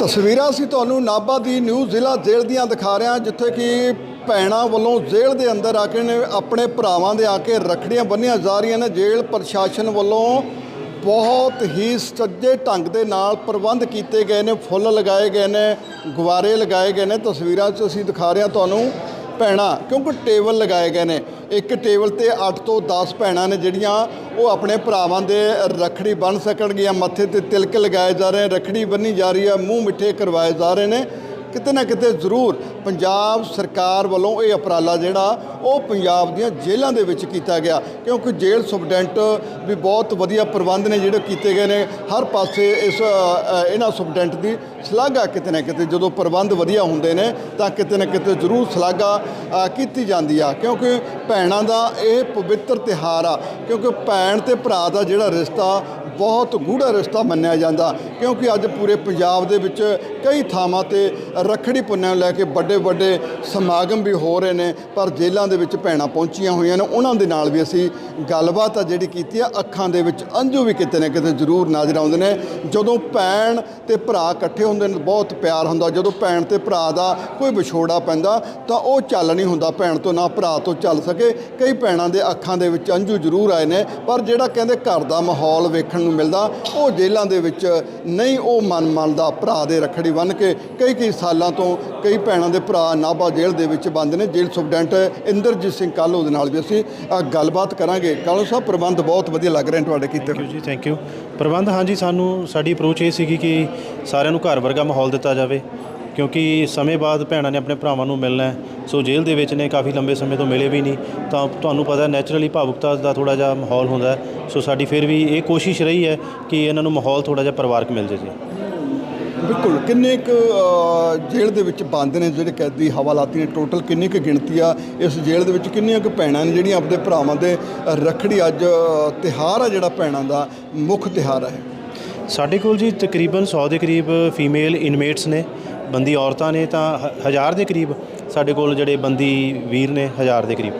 ਤਸਵੀਰਾਂ ਅਸੀਂ ਤੁਹਾਨੂੰ ਨਾਭਾ ਦੀ ਨਿਊ ਜ਼ਿਲ੍ਹਾ ਜੇਲ੍ਹ ਦੀਆਂ ਦਿਖਾ ਰਹੇ ਹਾਂ, ਜਿੱਥੇ ਕਿ ਭੈਣਾਂ ਵੱਲੋਂ ਜੇਲ੍ਹ ਦੇ ਅੰਦਰ ਆ ਕੇ ਆਪਣੇ ਭਰਾਵਾਂ ਦੇ ਆ ਕੇ ਰੱਖੜੀਆਂ ਬੰਨੀਆਂ ਜਾ ਰਹੀਆਂ ਨੇ। ਜੇਲ੍ਹ ਪ੍ਰਸ਼ਾਸਨ ਵੱਲੋਂ ਬਹੁਤ ਹੀ ਸੱਜੇ ਢੰਗ ਦੇ ਨਾਲ ਪ੍ਰਬੰਧ ਕੀਤੇ ਗਏ ਨੇ, ਫੁੱਲ ਲਗਾਏ ਗਏ ਨੇ, ਗੁਬਾਰੇ ਲਗਾਏ ਗਏ ਨੇ। ਤਸਵੀਰਾਂ 'ਚ ਅਸੀਂ ਦਿਖਾ ਰਹੇ ਹਾਂ ਤੁਹਾਨੂੰ ਭੈਣਾਂ, ਕਿਉਂਕਿ ਟੇਬਲ ਲਗਾਏ ਗਏ ਨੇ। ਇੱਕ ਟੇਬਲ ਤੇ 8 ਤੋਂ 10 ਭੈਣਾਂ ਨੇ ਜਿਹੜੀਆਂ ਉਹ ਆਪਣੇ ਭਰਾਵਾਂ ਦੇ ਰੱਖੜੀ ਬਣ ਸਕਣਗੀਆਂ। ਮੱਥੇ ਤੇ ਤਿਲਕ ਲਗਾਏ ਜਾ ਰਹੇ ਰੱਖੜੀ ਬੰਨੀ ਜਾ ਰਹੀ ਹੈ, ਮੂੰਹ ਮਿੱਠੇ ਕਰਵਾਏ ਜਾ ਰਹੇ ਨੇ। ਕਿਤੇ ਨਾ ਕਿਤੇ ਜ਼ਰੂਰ ਪੰਜਾਬ ਸਰਕਾਰ ਵੱਲੋਂ ਇਹ ਉਪਰਾਲਾ ਜਿਹੜਾ, ਉਹ ਪੰਜਾਬ ਦੀਆਂ ਜੇਲ੍ਹਾਂ ਦੇ ਵਿੱਚ ਕੀਤਾ ਗਿਆ। ਕਿਉਂਕਿ ਜੇਲ੍ਹ ਸੁਪਰਡੈਂਟ ਵੀ ਬਹੁਤ ਵਧੀਆ ਪ੍ਰਬੰਧ ਨੇ ਜਿਹੜੇ ਕੀਤੇ ਗਏ ਨੇ। ਹਰ ਪਾਸੇ ਇਸ ਇਹਨਾਂ ਸੁਪਰਡੈਂਟ ਦੀ ਸ਼ਲਾਘਾ ਕਿਤੇ ਨਾ ਕਿਤੇ, ਜਦੋਂ ਪ੍ਰਬੰਧ ਵਧੀਆ ਹੁੰਦੇ ਨੇ, ਤਾਂ ਕਿਤੇ ਨਾ ਕਿਤੇ ਜ਼ਰੂਰ ਸ਼ਲਾਘਾ ਕੀਤੀ ਜਾਂਦੀ ਆ। ਕਿਉਂਕਿ ਭੈਣਾਂ ਦਾ ਇਹ ਪਵਿੱਤਰ ਤਿਹਾਰ ਆ। ਕਿਉਂਕਿ ਭੈਣ ਤੇ ਭਰਾ ਦਾ ਜਿਹੜਾ ਰਿਸ਼ਤਾ, ਬਹੁਤ ਗੂੜਾ ਰਿਸ਼ਤਾ ਮੰਨਿਆ ਜਾਂਦਾ। ਕਿਉਂਕਿ ਅੱਜ ਪੂਰੇ ਪੰਜਾਬ ਦੇ ਵਿੱਚ ਕਈ ਥਾਵਾਂ ਤੇ ਰੱਖੜੀ ਪੁੰਨਿਆਂ ਨੂੰ ਲੈ ਕੇ ਵੱਡੇ ਵੱਡੇ ਸਮਾਗਮ ਵੀ ਹੋ ਰਹੇ ਨੇ, ਪਰ ਜੇਲ੍ਹਾਂ ਦੇ ਵਿੱਚ ਭੈਣਾਂ ਪਹੁੰਚੀਆਂ ਹੋਈਆਂ ਨੇ। ਉਹਨਾਂ ਦੇ ਨਾਲ ਵੀ ਅਸੀਂ ਗੱਲਬਾਤ ਆ ਜਿਹੜੀ ਕੀਤੀ ਆ, ਅੱਖਾਂ ਦੇ ਵਿੱਚ ਅੰਜੂ ਵੀ ਕਿਤੇ ਨਾ ਕਿਤੇ ਜ਼ਰੂਰ ਨਜ਼ਰ ਆਉਂਦੇ ਨੇ। ਜਦੋਂ ਭੈਣ ਤੇ ਭਰਾ ਇਕੱਠੇ ਹੁੰਦੇ ਨੇ, ਬਹੁਤ ਪਿਆਰ ਹੁੰਦਾ। ਜਦੋਂ ਭੈਣ ਤੇ ਭਰਾ ਦਾ ਕੋਈ ਵਿਛੋੜਾ ਪੈਂਦਾ, ਤਾਂ ਉਹ ਚੱਲ ਨਹੀਂ ਹੁੰਦਾ ਭੈਣ ਤੋਂ, ਨਾ ਭਰਾ ਤੋਂ ਚੱਲ ਸਕੇ। ਕਈ ਭੈਣਾਂ ਦੇ ਅੱਖਾਂ ਦੇ ਵਿੱਚ ਅੰਜੂ ਜ਼ਰੂਰ ਆਏ ਨੇ, ਪਰ ਜਿਹੜਾ ਕਹਿੰਦੇ ਘਰ ਦਾ ਮਾਹੌਲ ਵੇਖਣ ਨੂੰ ਮਿਲਦਾ, ਉਹ ਜੇਲ੍ਹਾਂ ਦੇ ਵਿੱਚ ਨਹੀਂ, ਉਹ ਮਨ ਮੰਨਦਾ ਭਰਾ ਦੇ ਰੱਖੜੀ ਬੰਨ੍ਹ ਕੇ ਕਈ ਕਈ ਸਾਲਾਂ ਤੋਂ ਕਈ ਭੈਣਾਂ ਦੇ ਭਰਾ ਨਾਭਾ ਜੇਲ੍ਹ ਦੇ ਵਿੱਚ ਬੰਦ ਨੇ। ਜੇਲ੍ਹ ਸੁਪਰਡੈਂਟ ਇੰਦਰਜੀਤ ਸਿੰਘ ਕਾਲੋ ਦੇ ਨਾਲ ਵੀ ਅਸੀਂ ਗੱਲਬਾਤ ਕਰਾਂਗੇ। ਕਾਲੋ ਸਾਹਿਬ, ਪ੍ਰਬੰਧ ਬਹੁਤ ਵਧੀਆ ਲੱਗ ਰਹੇ ਨੇ ਤੁਹਾਡੇ ਕੀਤੇ ਥੈਂਕ ਜੀ ਥੈਂਕ ਯੂ ਪ੍ਰਬੰਧ, ਹਾਂਜੀ, ਸਾਨੂੰ, ਸਾਡੀ ਅਪਰੋਚ ਇਹ ਸੀਗੀ ਕਿ ਸਾਰਿਆਂ ਨੂੰ ਘਰ ਵਰਗਾ ਮਾਹੌਲ ਦਿੱਤਾ ਜਾਵੇ, ਕਿਉਂਕਿ ਸਮੇਂ ਬਾਅਦ ਭੈਣਾਂ ਨੇ ਆਪਣੇ ਭਰਾਵਾਂ ਨੂੰ ਮਿਲਣਾ ਹੈ। ਸੋ ਜੇਲ੍ਹ ਦੇ ਵਿੱਚ ਨੇ, ਕਾਫੀ ਲੰਬੇ ਸਮੇਂ ਤੋਂ ਮਿਲੇ ਵੀ ਨਹੀਂ। ਤਾਂ ਤੁਹਾਨੂੰ ਪਤਾ ਨੈਚੁਰਲੀ ਭਾਵੁਕਤਾ ਦਾ ਥੋੜਾ ਜਿਹਾ ਮਾਹੌਲ ਹੁੰਦਾ ਸੋ ਸਾਡੀ ਫਿਰ ਵੀ ਇਹ ਕੋਸ਼ਿਸ਼ ਰਹੀ ਹੈ ਕਿ ਇਹਨਾਂ ਨੂੰ ਮਾਹੌਲ ਥੋੜਾ ਜਿਹਾ ਪਰਿਵਾਰਕ ਮਿਲ ਜੇ ਜੀ ਬਿਲਕੁਲ ਕਿੰਨੇ ਕੁ ਜੇਲ੍ਹ ਦੇ ਵਿੱਚ ਬੰਦ ਨੇ ਜਿਹੜੇ ਕੈਦੀ ਹਵਾਲਾਤੀ ਨੇ? ਟੋਟਲ ਕਿੰਨੀ ਕੁ ਗਿਣਤੀ ਆ? ਇਸ ਜੇਲ੍ਹ ਦੇ ਵਿੱਚ ਕਿੰਨੀਆਂ ਕੁ ਭੈਣਾਂ ਨੇ ਜਿਹੜੀਆਂ ਆਪਣੇ ਭਰਾਵਾਂ ਦੇ ਰੱਖੜੀ ਅੱਜ ਅ, ਤਿਉਹਾਰ ਆ ਜਿਹੜਾ ਭੈਣਾਂ ਦਾ ਮੁੱਖ ਤਿਉਹਾਰ ਹੈ ਸਾਡੇ ਕੋਲ ਜੀ ਤਕਰੀਬਨ 100 ਦੇ ਕਰੀਬ ਫੀਮੇਲ ਇਨਮੇਟਸ ਨੇ ਬੰਦੀ ਔਰਤਾਂ ਨੇ ਤਾਂ ਹਜ਼ਾਰ ਦੇ ਕਰੀਬ। ਸਾਡੇ ਕੋਲ ਜਿਹੜੇ ਬੰਦੀ ਵੀਰ ਨੇ ਹਜ਼ਾਰ ਦੇ ਕਰੀਬ।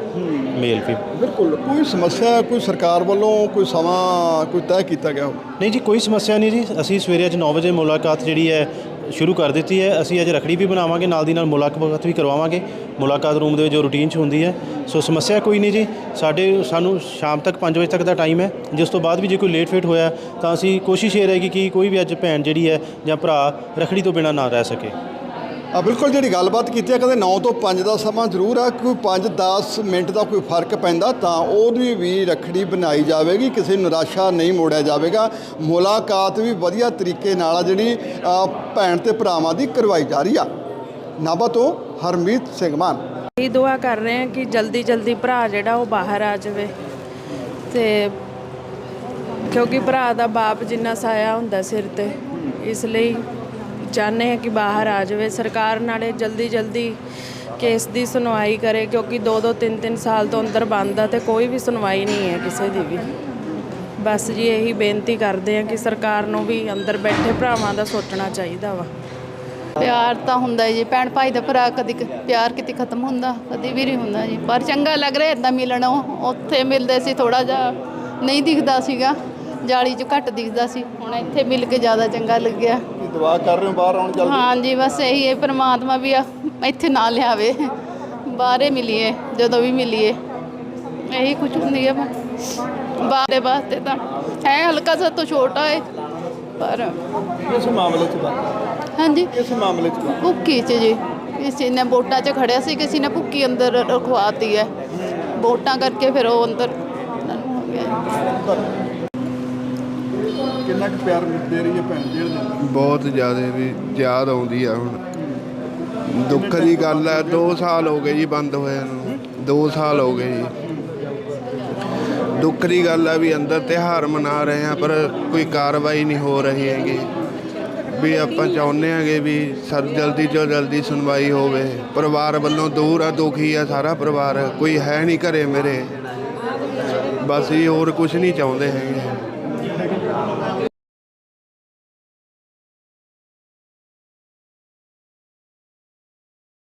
ਮੇਲ ਫੀ ਬਿਲਕੁਲ ਕੋਈ ਸਮੱਸਿਆ ਕੋਈ ਸਰਕਾਰ ਵੱਲੋਂ ਕੋਈ ਸਮਾਂ ਕੋਈ ਤੈਅ ਕੀਤਾ ਗਿਆ ਹੋ? ਨਹੀਂ ਜੀ ਕੋਈ ਸਮੱਸਿਆ ਨਹੀਂ ਜੀ। ਅਸੀਂ ਸਵੇਰੇ ਅੱਜ 9 ਵਜੇ ਮੁਲਾਕਾਤ ਜਿਹੜੀ ਹੈ ਸ਼ੁਰੂ ਕਰ ਦਿੱਤੀ ਹੈ। ਅਸੀਂ ਅੱਜ ਰਖੜੀ ਵੀ ਬਣਾਵਾਂਗੇ ਨਾਲ ਦੀ ਨਾਲ ਮੁਲਾਕਾਤ ਵੀ ਕਰਵਾਵਾਂਗੇ। ਮੁਲਾਕਾਤ ਰੂਮ ਦੇ ਵਿੱਚ ਜੋ ਰੂਟੀਨ 'ਚ ਹੁੰਦੀ ਹੈ। ਸੋ ਸਮੱਸਿਆ ਕੋਈ ਨਹੀਂ ਜੀ। ਸਾਡੇ ਸਾਨੂੰ ਸ਼ਾਮ ਤੱਕ 5 ਵਜੇ ਤੱਕ ਦਾ ਟਾਈਮ ਹੈ। ਜਿਸ ਤੋਂ ਬਾਅਦ ਵੀ ਜੇ ਕੋਈ ਲੇਟ ਫੇਟ ਹੋਇਆ ਤਾਂ ਅਸੀਂ ਕੋਸ਼ਿਸ਼ ਇਹ ਰਹੇਗੀ ਕਿ ਕੋਈ ਵੀ ਅੱਜ ਭੈਣ ਜਿਹੜੀ ਹੈ ਜਾਂ ਭਰਾ ਰਖੜੀ ਤੋਂ ਬਿਨਾਂ ਨਾ ਰਹਿ ਸਕੇ। ਬਿਲਕੁਲ ਜਿਹੜੀ ਗੱਲਬਾਤ ਕੀਤੀ ਹੈ ਕਹਿੰਦੇ 9 ਤੋਂ 5 ਦਾ ਸਮਾਂ ਜ਼ਰੂਰ ਆ, ਕੋਈ 5-10 ਮਿੰਟ ਦਾ ਕੋਈ ਫ਼ਰਕ ਪੈਂਦਾ, ਤਾਂ ਉਹਦੀ ਵੀ ਰੱਖੜੀ ਬਣਾਈ ਜਾਵੇਗੀ, ਕਿਸੇ ਨੂੰ ਨਿਰਾਸ਼ਾ ਨਹੀਂ ਮੋੜਿਆ ਜਾਵੇਗਾ। ਮੁਲਾਕਾਤ ਵੀ ਵਧੀਆ ਤਰੀਕੇ ਨਾਲ ਆ, ਜਿਹੜੀ ਭੈਣ ਤੇ ਭਰਾਵਾਂ ਦੀ ਕਰਵਾਈ ਜਾ ਰਹੀ ਆ। ਨਾਭਾ ਤੋਂ ਹਰਮੀਤ ਸਿੰਘ ਮਾਨ। ਇਹ ਦੁਆ ਕਰ ਰਹੇ ਹਾਂ ਕਿ ਜਲਦੀ ਜਲਦੀ ਭਰਾ ਜਿਹੜਾ ਉਹ ਬਾਹਰ ਆ ਜਾਵੇ। ਤੇ ਕਿਉਂਕਿ ਭਰਾ ਦਾ ਬਾਪ ਜਿੰਨਾ ਸਾਇਆ ਹੁੰਦਾ ਸਿਰ ਤੇ, ਇਸ ਲਈ ਚਾਹੁੰਦੇ ਹਾਂ ਕਿ ਬਾਹਰ ਆ ਜਾਵੇ। ਸਰਕਾਰ ਨਾਲੇ ਜਲਦੀ ਜਲਦੀ ਕੇਸ ਦੀ ਸੁਣਵਾਈ ਕਰੇ ਕਿਉਂਕਿ 2-2 3-3 ਸਾਲ ਤੋਂ ਅੰਦਰ ਬੰਦ ਆ ਤੇ ਕੋਈ ਵੀ ਸੁਣਵਾਈ ਨਹੀਂ ਹੈ ਕਿਸੇ ਦੀ ਵੀ। ਬਸ ਜੀ ਇਹੀ ਬੇਨਤੀ ਕਰਦੇ ਹਾਂ ਕਿ ਸਰਕਾਰ ਨੂੰ ਵੀ ਅੰਦਰ ਬੈਠੇ ਭਰਾਵਾਂ ਦਾ ਸੋਚਣਾ ਚਾਹੀਦਾ ਵਾ। ਪਿਆਰ ਤਾਂ ਹੁੰਦਾ ਜੀ, ਭੈਣ ਭਾਈ ਦਾ ਭਰਾ ਕਦੀ ਪਿਆਰ ਕਿਤੇ ਖਤਮ ਹੁੰਦਾ, ਕਦੀ ਵੀ ਨਹੀਂ ਹੁੰਦਾ ਜੀ। ਪਰ ਚੰਗਾ ਲੱਗ ਰਿਹਾ ਇਦਾਂ ਮਿਲਣਾ ਉੱਥੇ ਮਿਲਦੇ ਸੀ ਥੋੜਾ ਜਿਹਾ, ਨਹੀਂ ਦਿਖਦਾ ਸੀਗਾ। ਜਾਲੀ 'ਚ ਘੱਟ ਦਿਖਦਾ ਸੀ। ਹੁਣ ਇੱਥੇ ਮਿਲ ਕੇ ਜ਼ਿਆਦਾ ਚੰਗਾ ਲੱਗਿਆ। ਕੀ ਦੁਆ ਕਰ ਰਹੇ ਹੋ? ਬਾਹਰ ਆਉਣ ਜਲਦੀ। ਹਾਂਜੀ ਬਸ ਇਹੀ ਹੈ ਪ੍ਰਮਾਤਮਾ ਵੀ ਆ ਇੱਥੇ ਨਾ ਲਿਆਵੇ। ਬਾਹਰੇ ਮਿਲੀਏ ਜਦੋਂ ਵੀ ਮਿਲੀਏ। ਇਹੀ ਕੁਝ ਹੁੰਦੀ ਹੈ ਬਾਹਰੇ ਵਾਸਤੇ ਤਾਂ ਹੈ ਹਲਕਾ ਸਾ ਤੋਂ ਛੋਟਾ ਹੈ ਪਰ ਇਸ ਮਾਮਲੇ 'ਚ ਬਾਤ ਹਾਂਜੀ। ਇਸ ਮਾਮਲੇ 'ਚ ਬਾਤ ਭੁੱਕੀ ਚ ਜੀ। ਕਿਸੇ ਨੇ ਵੋਟਾਂ 'ਚ ਖੜਿਆ ਸੀ ਕਿਸੇ ਨੇ ਭੁੱਕੀ ਅੰਦਰ ਰਖਵਾਤੀ ਹੈ। ਵੋਟਾਂ ਕਰਕੇ ਫਿਰ ਉਹ ਅੰਦਰ। ਹੋ ਗਿਆ ਕਿੰਨਾ ਕੁ ਪਿਆਰ ਦੇ ਰਹੀ ਹੈ ਭੈਣ ਜੇਲ੍ਹ ਦੇ ਅੰਦਰ ਬਹੁਤ ਜ਼ਿਆਦਾ ਵੀ, ਯਾਦ ਆਉਂਦੀ ਆ ਹੁਣ। ਦੁੱਖ ਦੀ ਗੱਲ ਹੈ 2 ਸਾਲ ਹੋ ਗਏ ਜੀ ਬੰਦ ਹੋਇਆ ਨੂੰ। 2 ਸਾਲ ਹੋ ਗਏ ਜੀ। ਦੁੱਖ ਦੀ ਗੱਲ ਹੈ ਵੀ ਅੰਦਰ ਤਿਉਹਾਰ ਮਨਾ ਰਹੇ ਆ, ਪਰ ਕੋਈ ਕਾਰਵਾਈ ਨਹੀਂ ਹੋ ਰਹੀ ਹੈਗੀ। ਵੀ ਆਪਾਂ ਚਾਹੁੰਦੇ ਹਾਂਗੇ ਵੀ ਸਰ, ਜਲਦੀ ਤੋਂ ਜਲਦੀ ਸੁਣਵਾਈ ਹੋਵੇ। ਪਰਿਵਾਰ ਵੱਲੋਂ ਦੂਰ ਆ, ਦੁਖੀ ਆ ਸਾਰਾ ਪਰਿਵਾਰ। ਕੋਈ ਹੈ ਨਹੀਂ ਘਰੇ ਮੇਰੇ। ਬਸ ਇਹ ਹੋਰ ਕੁਝ ਨਹੀਂ ਚਾਹੁੰਦੇ ਹੈਗੇ।